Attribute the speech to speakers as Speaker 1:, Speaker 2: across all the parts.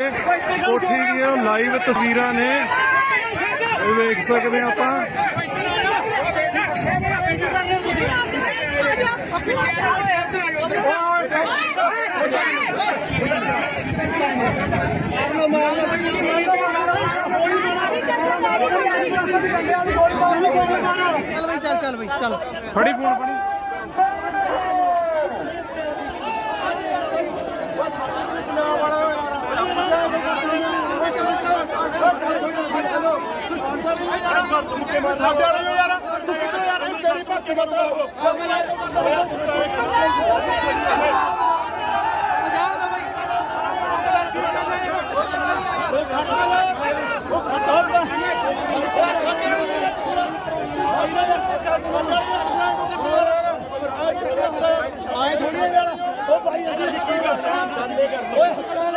Speaker 1: ਕੋਠੀ ਦੀਆਂ ਲਾਈਵ ਤਸਵੀਰਾਂ ਨੇ ਇਹ ਵੇਖ ਸਕਦੇ ਹਾਂ ਆਪਾਂ
Speaker 2: ਚੱਲ ਬਈ ਚੱਲ ਚੱਲ ਬਈ ਚੱਲ
Speaker 1: ਫੜੀ ਫੋਨ ਫੜੀ
Speaker 3: ਸਾਡੇ ਵਾਲੇ ਨੂੰ ਯਾਰ ਤੂੰ ਕਿੱਥੇ ਯਾਰ ਇਹ ਤੇਰੀ ਭੱਜ ਮਤਲਬ
Speaker 2: ਜਾਣ ਦਾ ਬਈ
Speaker 3: ਆਏ ਥੋੜੀ ਯਾਰ ਉਹ ਭਾਈ ਅਸੀਂ ਕੀ ਕਰਦੇ ਓਏ।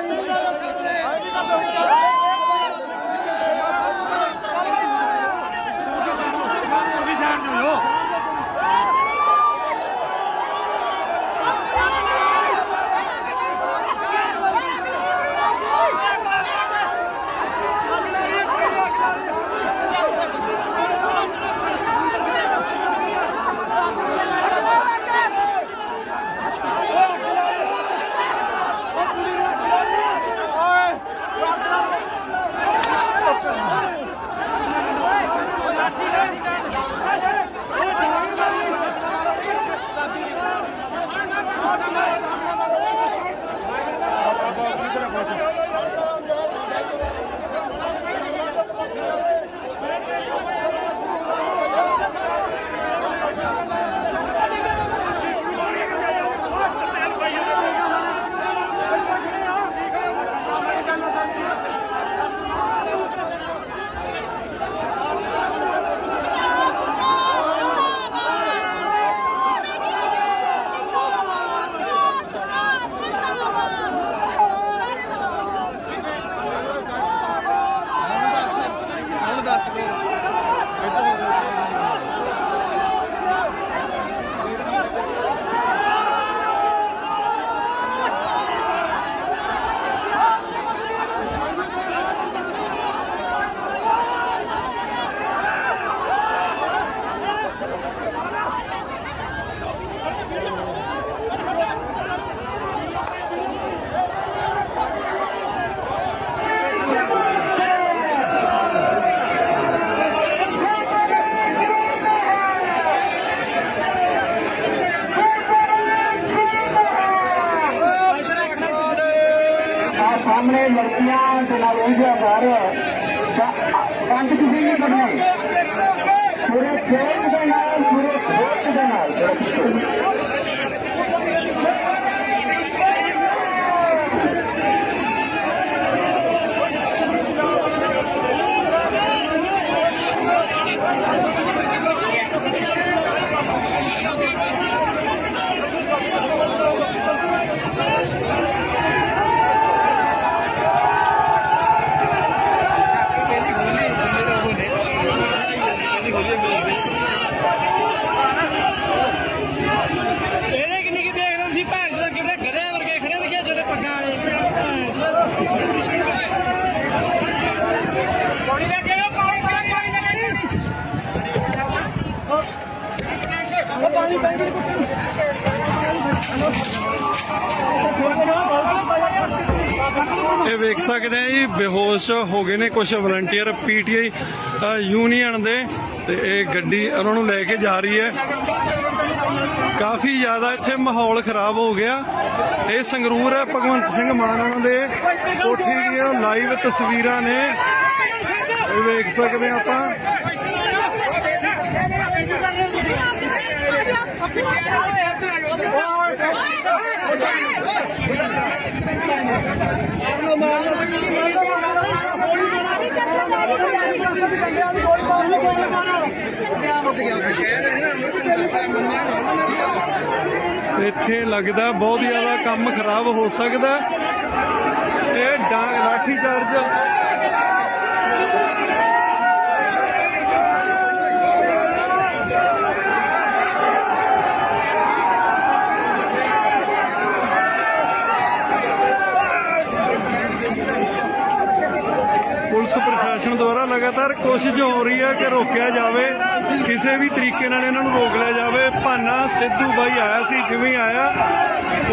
Speaker 4: ਆ ਸਾਹਮਣੇ ਲੜਕੀਆਂ ਦੇ ਨਾਲ ਉਲਝਿਆ ਜਾ ਰਿਹਾ ਹੈ। ਪੰਜ ਕਿਸੇ ਨਹੀਂ ਕਰਨਾ ਪੂਰੇ ਖੇਤ ਦੇ ਨਾਲ, ਪੂਰੇ ਖੇਤ ਦੇ ਨਾਲ
Speaker 3: ਇਹਦੇ ਕਿੰਨੀ ਕੀ ਦੇਖ ਰਹੇ ਸੀ ਭੈਣ ਦੇ ਕਿਹੜੇ ਗਧਿਆਂ ਵਰਗੇ ਖੜੇ ਦਿਖੇ ਜਿਹੜੇ ਪੱਗਾਂ ਵਾਲੇ ਪਾਣੀ ਲੈ ਕੇ ਆਓ ਪਾਣੀ ਪਾਣੀ ਪਾਣੀ ਲੈ ਕੇ ਉਹ ਪਾਣੀ ਪਾਣੀ
Speaker 1: ਇਹ ਵੇਖ ਸਕਦੇ ਆ ਜੀ, ਬੇਹੋਸ਼ ਹੋ ਗਏ ਨੇ ਕੁਝ ਵਲੰਟੀਅਰ ਪੀਟੀਆਈ ਯੂਨੀਅਨ ਦੇ ਤੇ ਇਹ ਗੱਡੀ ਉਹਨਾਂ ਨੂੰ ਲੈ ਕੇ ਜਾ ਰਹੀ ਹੈ। ਕਾਫੀ ਜ਼ਿਆਦਾ ਇੱਥੇ ਮਾਹੌਲ ਖਰਾਬ ਹੋ ਗਿਆ। ਇਹ ਸੰਗਰੂਰ ਹੈ, ਭਗਵੰਤ ਸਿੰਘ ਮਾਨ ਉਹਨਾਂ ਦੇ ਕੋਠੀ ਦੀਆਂ ਲਾਈਵ ਤਸਵੀਰਾਂ ਨੇ। ਇਹ ਵੇਖ ਸਕਦੇ ਆ ਆਪਾਂ। ਇੱਥੇ ਲੱਗਦਾ ਬਹੁਤ ਜ਼ਿਆਦਾ ਕੰਮ ਖਰਾਬ ਹੋ ਸਕਦਾ। ਇਹ ਡਾਂਗ ਚਾਰਜ ਪੁਲਿਸ ਪ੍ਰਸ਼ਾਸਨ ਦੁਆਰਾ ਲਗਾਤਾਰ ਕੋਸ਼ਿਸ਼ ਹੋ ਰਹੀ ਹੈ ਕਿ ਰੋਕਿਆ ਜਾਵੇ, ਕਿਸੇ ਵੀ ਤਰੀਕੇ ਨਾਲ ਇਹਨਾਂ ਨੂੰ ਰੋਕ ਲਿਆ ਜਾਵੇ। ਭਾਨਾ ਸਿੱਧੂ ਬਾਈ ਆਇਆ ਸੀ ਜਿਵੇਂ ਆਇਆ?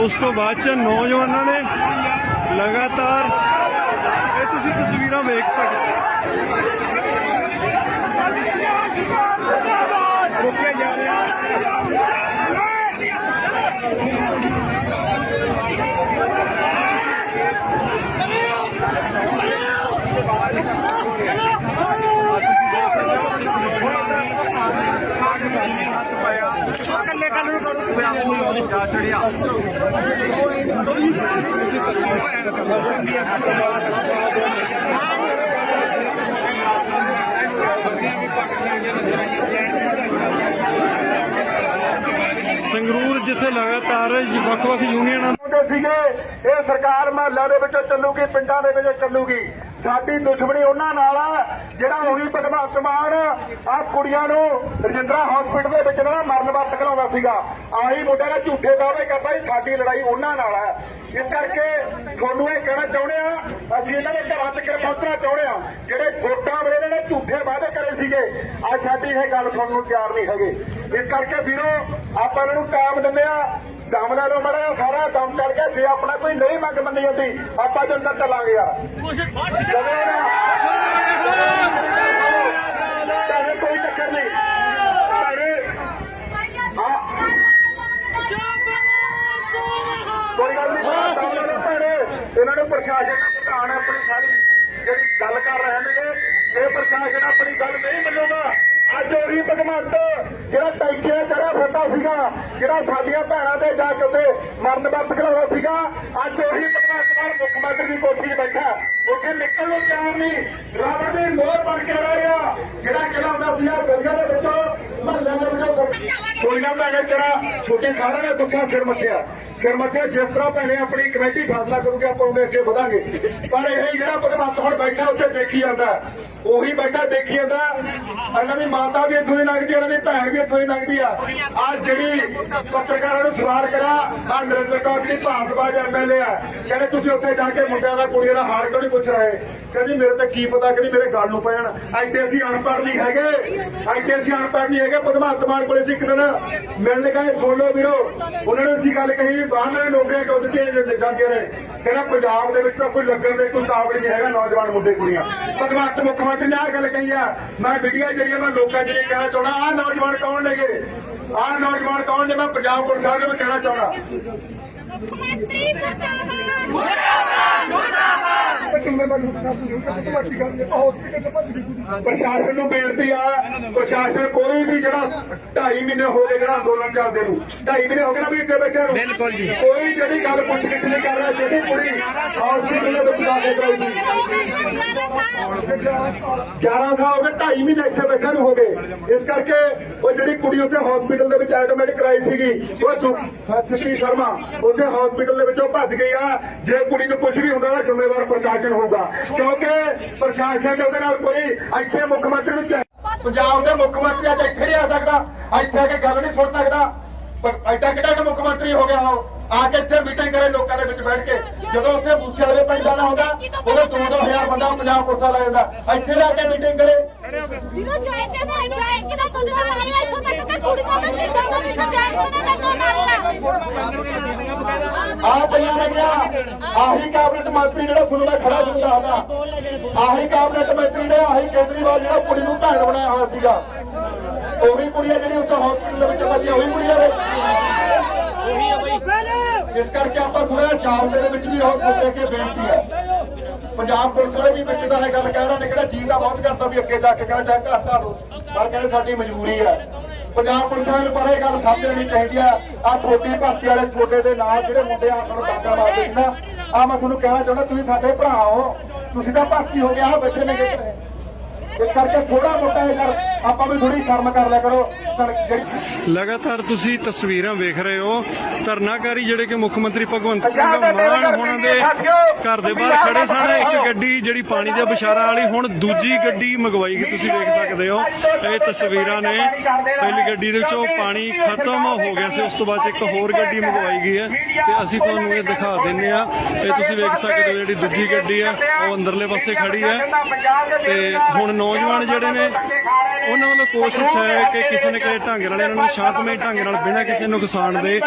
Speaker 1: ਉਸ ਤੋਂ ਬਾਅਦ ਚ ਨੌਜਵਾਨਾਂ ਨੇ ਲਗਾਤਾਰ ਇਹ ਤੁਸੀਂ ਤਸਵੀਰਾਂ ਵੇਖ ਸਕਦੇ ਹੋ ਰੋਕਿਆ ਜਾ ਰਿਹਾ ਸੰਗਰੂਰ ਜਿੱਥੇ ਲਗਾਤਾਰ ਵੱਖ-ਵੱਖ ਯੂਨੀਅਨਾਂ
Speaker 4: ਹੁੰਦੇ ਸੀਗੇ, ਇਹ ਸਰਕਾਰ ਮਹੱਲਿਆਂ ਦੇ ਵਿੱਚੋਂ ਚੱਲੂਗੀ, ਪਿੰਡਾਂ ਦੇ ਵਿੱਚੋਂ ਚੱਲੂਗੀ। ਸਾਡੀ ਦੁਸ਼ਮਣੀ ਉਹਨਾਂ ਨਾਲ ਆ, ਜਿਹੜਾ ਉਹੀ ਭਗਵੰਤ ਮਾਨ ਆ ਕੁੜੀਆਂ ਨੂੰ ਰਜਿੰਦਰਾ ਹਸਪੀਟਲ ਦੇ ਵਿੱਚ ਨਾ ਮਰਨ ਵਰਤ ਕਰਾਉਂਦਾ ਸੀਗਾ। ਆਹੀ ਮੁੰਡੇ ਨੇ ਝੂਠੇ ਦਾਅਵੇ ਕਰਦਾ ਸੀ, ਸਾਡੀ ਲੜਾਈ ਉਹਨਾਂ ਨਾਲ ਆ। ਇਸ ਕਰਕੇ ਤੁਹਾਨੂੰ ਇਹ ਕਹਿਣਾ ਚਾਹੁੰਦੇ ਆ, ਅਸੀਂ ਇਹਨਾਂ ਦੇ ਘਰਾਂ ਤੱਕ ਪਹੁੰਚਣਾ ਚਾਹੁੰਦੇ ਆ। ਜਿਹੜੇ ਵੋਟਾਂ ਵੇਲੇ ਇਹਨਾਂ ਨੇ ਝੂਠੇ ਵਾਅਦੇ ਕਰੇ ਸੀਗੇ, ਅੱਜ ਸਾਡੀ ਇਹ ਗੱਲ ਸੁਣਨ ਨੂੰ ਤਿਆਰ ਨਹੀਂ ਹੈਗੇ। ਇਸ ਕਰਕੇ ਵੀਰੋ, ਆਪਾਂ ਇਹਨਾਂ ਨੂੰ ਟਾਈਮ ਦਿੰਦੇ ਆ ਦਮ ਲੈ ਲਓ ਮੜਾ ਸਾਰਾ ਦਮ ਚੜ ਗਿਆ ਜੇ ਆਪਣਾ ਕੋਈ ਨਹੀਂ ਮੰਗ ਮੰਨੀ ਜਾਂਦੀ ਆਪਾਂ ਜੋ ਅੰਦਰ ਚੱਲਾਂਗੇ ਯਾਰ। ਜਦੋਂ ਨਾ ਕੋਈ ਚੱਕਰ ਨਹੀਂ। ਭੈਣੇ, ਕੋਈ ਗੱਲ ਨਹੀਂ ਦਮ ਲਓ ਭੈਣੇ। ਇਹਨਾਂ ਨੂੰ ਪ੍ਰਸ਼ਾਸਨ ਦਾ ਪ੍ਰਧਾਨ ਆਪਣੀ ਸਾਰੀ ਜਿਹੜੀ ਗੱਲ ਕਰ ਰਹੇ ਨੇਗੇ। ਇਹ ਪ੍ਰਸ਼ਾਸਨ ਆਪਣੀ ਗੱਲ ਨਹੀਂ ਮੰਨੂਗਾ। ਅੱਜ ਉਹੀ ਭਗਵੰਤ, ਜਿਹੜਾ ਟੈਂਕੀਆਂ ਚੜਿਆ ਫਿਰਦਾ ਸੀਗਾ, ਜਿਹੜਾ ਸਾਡੀਆਂ ਭੈਣਾਂ ਦੇ ਜਾ ਕੇ ਉੱਤੇ ਮਰਨ ਵਰਤ ਕਰਾਉਣਾ ਸੀਗਾ, ਅੱਜ ਉਹੀ ਭਗਵੰਤ ਨਾਲ ਮੁੱਖ ਮੰਤਰੀ ਦੀ ਕੋਠੀ 'ਚ ਬੈਠਾ ਉੱਥੇ ਨਿਕਲਣ ਨੂੰ ਤਿਆਰ ਨਹੀਂ, ਰਾਵਣ ਦੇ ਮੋਹਰ ਬਣ ਕੇ ਰਹਿ ਰਿਹਾ। ਜਿਹੜਾ ਕਿਲਾ ਹੁੰਦਾ ਸੀਗਾ ਗਲੀਆਂ ਦੇ ਵਿੱਚੋਂ ਮਹੱਲਿਆਂ ਦੇ ਵਿੱਚੋਂ ਕੋਈ ਨਾ ਭੈਣੇ ਤੇਰਾ ਛੋਟੇ ਸਾਰਿਆਂ ਨੇ ਗੁੱਸਾ ਸਿਰ ਮੱਥਿਆ। ਸਿਰ ਮੱਥਿਆ, ਜਿਸ ਤਰ੍ਹਾਂ ਭੈਣੇ ਆਪਣੀ ਕਮੇਟੀ ਫੈਸਲਾ ਕਰੂਗੇ, ਆਪਾਂ ਉਹਦੇ ਅੱਗੇ ਵਧਾਂਗੇ। ਪਰ ਇਹ ਜਿਹੜਾ ਭਗਵੰਤ ਹੁਣ ਬੈਠਾ, ਉੱਥੇ ਦੇਖੀ ਜਾਂਦਾ। ਉਹੀ ਬੈਠਾ, ਦੇਖੀ ਜਾਂਦਾ। ਇਹਨਾਂ ਦੀ ਮਾਤਾ ਵੀ ਇੱਥੋਂ ਹੀ ਲੰਘਦੀ ਇਹਨਾਂ ਦੀ ਭੈਣ ਵੀ ਇੱਥੋਂ ਹੀ ਲੰਘਦੀ ਆ। ਆ ਜਿਹੜੀ ਪੱਤਰਕਾਰਾਂ ਨੂੰ ਸਵਾਲ ਕਰਾ ਆ ਨਰਿੰਦਰ ਕੌਰ ਦੀ ਭਾਰਤਵਾਜ ਐਮਐਲਏ ਆ। ਕਹਿੰਦੇ, ਤੁਸੀਂ ਉੱਥੇ ਜਾ ਕੇ ਮੁੰਡਿਆਂ ਦਾ, ਕੁੜੀਆਂ ਦਾ ਹਾਲ ਕਿਉਂ ਨਹੀਂ ਪੁੱਛ ਰਹੇ? ਕਹਿੰਦੀ, ਮੇਰੇ ਤੇ ਕੀ ਪਤਾ, ਕਹਿੰਦੀ, ਮੇਰੇ ਗੱਲ ਨੂੰ ਪੈਣ। ਅੱਜ ਤੇ ਅਸੀਂ ਅਨਪੜ੍ਹ ਨਹੀਂ ਹੈਗੇ। ਅੱਜ ਤੇ ਅਸੀਂ ਅਨਪੜ੍ਹ ਨਹੀਂ ਹੈਗੇ। ਭਗਵੰਤ ਮਾਨ ਕੋਲੇ ਸੀ ਇੱਕ ਦਿਨ। ਮਿਲਣ ਗਏ, ਸੁਣ ਲਓ ਵੀਰੋ, ਉਹਨਾਂ ਨੇ ਅਸੀਂ ਗੱਲ ਕਹੀ ਵੀ ਬਾਹਰ ਦੇ ਨੌਕਰੀਆਂ ਕਿਉਂ ਨੇ ਕਹਿੰਦਾ ਪੰਜਾਬ ਦੇ ਵਿੱਚ ਤਾਂ ਕੋਈ ਲੱਗਣ ਦੇ ਕੋਈ ਕਾਬਲ ਨਹੀਂ ਹੈਗਾ ਨੌਜਵਾਨ ਮੁੰਡੇ, ਕੁੜੀਆਂ। ਭਗਵੰਤ ਮੁੱਖ ਮੰਤਰੀ ਨੇ ਆਹ ਗੱਲ ਕਹੀ ਆ। ਮੈਂ ਮੀਡੀਆ ਜਰੀਏ ਮੈਂ ਲੋਕਾਂ ਜਿਹੜੇ ਕਹਿਣਾ ਚਾਹੁੰਦਾ, ਆਹ ਨੌਜਵਾਨ ਕੌਣ ਨੇਗੇ ਆਹ ਨੌਜਵਾਨ ਕੌਣ ਨੇ? ਮੈਂ ਪੰਜਾਬ ਪੁਲਿਸ ਵਾਲਿਆਂ ਨੂੰ ਵੀ ਕਹਿਣਾ ਚਾਹੁੰਦਾ।
Speaker 5: ਮੁੱਖਮੰਤਰੀ ਪ੍ਰਤਾਪ
Speaker 4: ਪ੍ਰਸ਼ਾਸਨ ਨੂੰ ਬੇਨਤੀ ਆ ਪ੍ਰਸ਼ਾਸਨ ਕੋਈ ਵੀ ਜਿਹੜਾ 2.5 ਮਹੀਨੇ ਹੋ ਗਏ ਜਿਹੜਾ ਅੰਦੋਲਨ ਚੱਲਦੇ ਨੂੰ 2.5 ਮਹੀਨੇ ਹੋ ਗਏ ਨਾ ਵੀ ਇੱਥੇ ਬੈਠੇ ਨੂੰ। ਬਿਲਕੁਲ ਜੀ। ਕੋਈ ਜਿਹੜੀ ਗੱਲ ਪੁੱਛ ਗਿੱਛ ਨਹੀਂ ਕਰ ਰਿਹਾ ਜਿਹੜੀ ਕੁੜੀ ਹਸਪੀਟਲ ਦੇ ਵਿੱਚ ਦਾਖਲ ਕਰਾਈ ਸੀ। 11 ਸਾਲ ਹੋ ਗਏ 2.5 ਮਹੀਨੇ ਇੱਥੇ ਬੈਠੇ ਨੂੰ ਹੋ ਗਏ। ਇਸ ਕਰਕੇ ਉਹ ਜਿਹੜੀ ਕੁੜੀ ਉੱਥੇ ਹਸਪੀਟਲ ਦੇ ਵਿੱਚ ਐਡਮਿਟ ਕਰਾਈ ਸੀਗੀ ਉਹ ਸ੍ਰੀ ਸ਼ਰਮਾ ਉੱਥੇ ਹਸਪੀਟਲ ਦੇ ਵਿੱਚੋਂ ਭੱਜ ਗਈ ਆ। ਜੇ ਕੁੜੀ ਨੂੰ ਕੁਝ ਵੀ ਹੁੰਦਾ ਤਾਂ ਜ਼ਿੰਮੇਵਾਰ ਪ੍ਰਸ਼ਾਸਨ ਹੋਊਗਾ ਕਿਉਂਕਿ ਪ੍ਰਸ਼ਾਸਨ ਉਹਦੇ ਨਾਲ ਕੋਈ ਇੱਥੇ ਮੁੱਖ ਮੰਤਰੀ ਨੂੰ ਚੈ- ਪੰਜਾਬ ਦੇ ਮੁੱਖ ਮੰਤਰੀ ਅੱਜ ਇੱਥੇ ਨਹੀਂ ਆ ਸਕਦਾ। ਇੱਥੇ ਆ ਕੇ ਗੱਲ ਨਹੀਂ ਸੁਣ ਸਕਦਾ। ਪਰ ਐਡਾ ਕਿੱਡਾ ਕਿ ਮੁੱਖ ਮੰਤਰੀ ਹੋ ਗਿਆ ਉਹ। ਆ ਕੇ ਇੱਥੇ ਮੀਟਿੰਗ ਕਰੇ ਲੋਕਾਂ ਦੇ ਵਿੱਚ ਬੈਠ ਕੇ। ਜਦੋਂ ਉੱਥੇ ਮੂਸੇ ਵਾਲੇ ਪਿੰਡ ਜਾਣਾ ਹੁੰਦਾ ਉਦੋਂ 2-2000 ਬੰਦਾ ਪੰਜਾਬ ਪੁਲਿਸ ਵਾਲਾ ਜਾਂਦਾ। ਇੱਥੇ ਜਾ ਕੇ ਮੀਟਿੰਗ ਕਰੇ।
Speaker 5: ਵੀਰੋ ਜੈਸੇ ਨੇ ਜੈਸੇ ਨੇ ਖੁਦ ਦਾ ਮਾਰਿਆ? ਇੱਥੋਂ ਤੱਕ ਕਿ ਕੁੜੀਆਂ ਦੇ ਢਿੱਡਾਂ ਦੇ ਵਿੱਚ ਜੈਸੇ ਨੇ ਲੱਗਾ ਮਾਰਿਆ।
Speaker 4: ਆ ਪਈਆਂ ਹੈਗੀਆਂ ਆਹੀ ਕਾਬਨਿਟ ਮੰਤਰੀ ਜਿਹੜਾ ਤੁਹਾਨੂੰ ਮੈਂ ਖੜਾ ਤੁਹਾਨੂੰ ਦੱਸਦਾ ਆਹੀ ਕਾਬਨਿਟ ਮੰਤਰੀ ਨੇ ਆਹੀ ਕੇਜਰੀਵਾਲ ਜਿਹੜਾ ਕੁੜੀ ਨੂੰ ਭੈਣ ਬਣਾਇਆ ਹੋਇਆ ਸੀਗਾ। ਉਹੀ ਕੁੜੀ ਆ ਜਿਹੜੀ ਉੱਥੇ ਹਸਪੀਟਲ ਦੇ ਵਿੱਚ ਬੱਜੀ ਉਹੀ ਕੁੜੀ ਆ ਵੇ ਇਸ ਕਰਕੇ ਆਪਾਂ ਥੋੜਾ ਜਿਹਾ ਜਾਬਤੇ ਦੇ ਵਿੱਚ ਵੀ ਰਹੋ ਸੋਚੇ ਕਿ ਬੇਨਤੀ ਹੈ। ਪੰਜਾਬ ਪੁਲਿਸ ਵਾਲੇ ਵੀ ਵਿੱਚ ਦਾ ਇਹ ਗੱਲ ਕਹਿ ਰਹੇ ਨੇ ਕਿਹੜਾ ਜੀ ਦਾ ਬਹੁਤ ਕਰਦਾ ਵੀ ਅੱਗੇ ਜਾ ਕੇ ਕਹਿੰਦਾ ਜਾ ਘਰ ਢਾ ਪਰ ਕਹਿੰਦੇ ਸਾਡੀ ਮਜਬੂਰੀ ਹੈ। ਪੰਜਾਬ ਪੁਲਿਸ ਵਾਲੇ ਨੂੰ ਪਰ ਇਹ ਗੱਲ ਸਾਥ ਦੇਣੀ ਚਾਹੀਦੀ ਆ ਆ ਥੋੜੀ ਭਰਤੀ ਵਾਲੇ ਥੋੜੇ ਦੇ ਨਾਲ ਜਿਹੜੇ ਮੁੰਡੇ ਆਪਾਂ ਨੂੰ ਡਾਕਾ ਮਾਰਦੇ ਸੀ ਨਾ ਆ ਮੈਂ ਤੁਹਾਨੂੰ ਕਹਿਣਾ ਚਾਹੁੰਦਾ, ਤੁਸੀਂ ਸਾਡੇ ਭਰਾ ਹੋ, ਤੁਸੀਂ ਤਾਂ ਭਰਤੀ ਹੋ ਗਏ ਆ ਬੈਠੇ ਨੇ ਘਰੇ ਇਸ ਕਰਕੇ ਥੋੜਾ ਮੋਟਾ ਇਹ ਗੱਲ ਆਪਾਂ ਵੀ ਥੋੜੀ ਸ਼ਰਮ ਕਰ ਲਿਆ ਕਰੋ
Speaker 1: ਲਗਾਤਾਰ ਤੁਸੀਂ ਤਸਵੀਰਾਂ ਵੇਖ ਰਹੇ ਹੋ ਧਰਨਾਕਾਰੀ ਜਿਹੜੇ ਕਿ ਮੁੱਖ ਮੰਤਰੀ ਭਗਵੰਤ ਸਿੰਘ ਮਾਨ ਹੋਣਾ ਦੇ ਘਰ ਦੇ ਬਾਹਰ ਖੜੇ ਸਨ ਇੱਕ ਗੱਡੀ ਜਿਹੜੀ ਪਾਣੀ ਦੇ ਬਸ਼ਾਰਾ ਵਾਲੀ ਹੁਣ ਦੂਜੀ ਗੱਡੀ ਮੰਗਵਾਈ ਗਈ ਤੁਸੀਂ ਵੇਖ ਸਕਦੇ ਹੋ। ਇਹ ਤਸਵੀਰਾਂ ਨੇ ਪਹਿਲੀ ਗੱਡੀ ਦੇ ਵਿੱਚੋਂ ਪਾਣੀ ਖਤਮ ਹੋ ਗਿਆ ਸੀ ਉਸ ਤੋਂ ਬਾਅਦ ਇੱਕ ਹੋਰ ਗੱਡੀ ਮੰਗਵਾਈ ਗਈ ਹੈ ਤੇ ਅਸੀਂ ਤੁਹਾਨੂੰ ਇਹ ਦਿਖਾ ਦਿੰਨੇ ਆ ਇਹ ਤੁਸੀਂ ਵੇਖ ਸਕਦੇ ਹੋ ਜਿਹੜੀ ਦੂਜੀ ਗੱਡੀ ਹੈ ਉਹ ਅੰਦਰਲੇ ਪਾਸੇ ਖੜੀ ਹੈ ਤੇ ਹੁਣ ਨੌਜਵਾਨ ਜਿਹੜੇ ਨੇ। ਉਹਨਾਂ ਵੱਲੋਂ ਕੋਸ਼ਿਸ਼ ਹੈ ਕਿ ਕਿਸੇ ਨਾ ਕਿਸੇ ਢੰਗ ਨਾਲ ਇਹਨਾਂ ਨੂੰ ਸ਼ਾਂਤਮਈ ਢੰਗ ਨਾਲ ਬਿਨਾਂ ਕਿਸੇ ਨੁਕਸਾਨ ਦੇ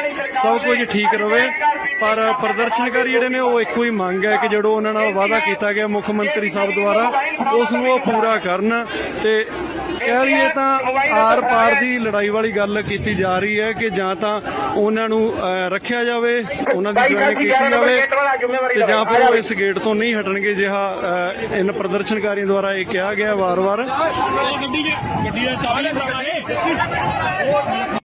Speaker 1: ਸਭ ਕੁਝ ਠੀਕ ਰਵੇ। ਪਰ ਪ੍ਰਦਰਸ਼ਨਕਾਰੀ ਜਿਹੜੇ ਨੇ ਉਹ ਇੱਕੋ ਹੀ ਮੰਗ ਹੈ ਕਿ ਜਿਹੜਾ ਉਹਨਾਂ ਨਾਲ ਵਾਅਦਾ ਕੀਤਾ ਗਿਆ ਮੁੱਖ ਮੰਤਰੀ ਸਾਹਿਬ ਦੁਆਰਾ ਉਸ ਨੂੰ ਉਹ ਪੂਰਾ ਕਰਨ। ਤੇ ਕਹਿ ਲਈਏ ਤਾਂ ਆਰ ਪਾਰ ਦੀ ਲੜਾਈ ਵਾਲੀ ਗੱਲ ਕੀਤੀ ਜਾ ਰਹੀ ਹੈ ਕਿ ਜਾਂ ਤਾਂ ਉਹਨਾਂ ਨੂੰ ਰੱਖਿਆ ਜਾਵੇ ਉਹਨਾਂ ਦੀ ਜੁਆਇਨ ਕੀਤੀ ਜਾਵੇ ਤੇ ਜਾਂ ਫਿਰ ਉਹ ਇਸ ਗੇਟ ਤੋਂ ਨਹੀਂ ਹਟਣਗੇ ਜਿਹਾ ਇਹਨਾਂ ਪ੍ਰਦਰਸ਼ਨਕਾਰੀਆਂ ਦੁਆਰਾ ਇਹ ਕਿਹਾ ਗਿਆ ਵਾਰ-ਵਾਰ।
Speaker 3: ਗੱਡੀ ਗੱਡੀ ਦਾ